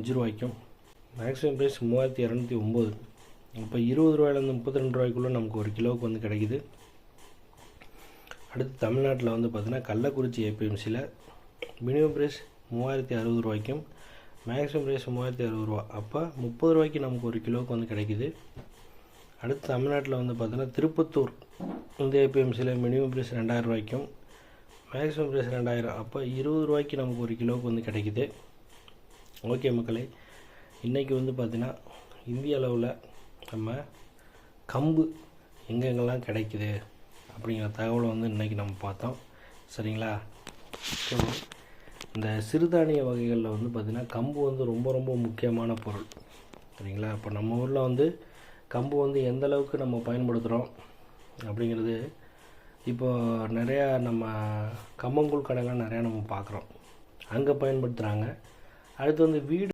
அஞ்சு ரூபாய்க்கும். Maximum price மூவாயிரத்தி இரநூத்தி ஒம்பது. இப்போ இருபது ரூபாயிலேருந்து முப்பத்தி ரெண்டு ரூபாய்க்குள்ளே நமக்கு ஒரு கிலோவுக்கு வந்து கிடைக்குது. அடுத்து தமிழ்நாட்டில் வந்து பார்த்திங்கன்னா கள்ளக்குறிச்சி ஏபிஎம்சியில் மினிமம் ப்ரைஸ் மூவாயிரத்தி அறுபது ரூபாய்க்கும் மேக்ஸிமம் ப்ரைஸ் மூவாயிரத்தி அறுபது ரூபா. அப்போ முப்பது ரூபாய்க்கு நமக்கு ஒரு கிலோவுக்கு வந்து கிடைக்குது. அடுத்து தமிழ்நாட்டில் வந்து பார்த்தீங்கன்னா திருப்பத்தூர் இந்த ஏபிஎம்சியில் மினிமம் ப்ரைஸ் ரெண்டாயிரம் ரூபாய்க்கும் மேக்ஸிமம் ப்ரைஸ் ரெண்டாயிரம். அப்போ இருபது ரூபாய்க்கு நமக்கு ஒரு கிலோவுக்கு வந்து கிடைக்குது. ஓகே மக்களே இன்றைக்கி வந்து பார்த்திங்கன்னா இந்திய அளவில் நம்ம கம்பு எங்கெங்கெல்லாம் கிடைக்குது அப்படிங்கிற தகவலை வந்து இன்றைக்கி நம்ம பார்த்தோம். சரிங்களா? ஸோ இந்த சிறுதானிய வகைகளில் வந்து பார்த்திங்கன்னா கம்பு வந்து ரொம்ப ரொம்ப முக்கியமான பொருள். சரிங்களா? இப்போ நம்ம ஊரில் வந்து கம்பு வந்து எந்த அளவுக்கு நம்ம பயன்படுத்துகிறோம் அப்படிங்கிறது இப்போ நிறையா நம்ம கம்மங்கூழ் கடைலாம் நிறையா நம்ம பார்க்குறோம். அங்கே பயன்படுத்துகிறாங்க அடுத்து வந்து வீடு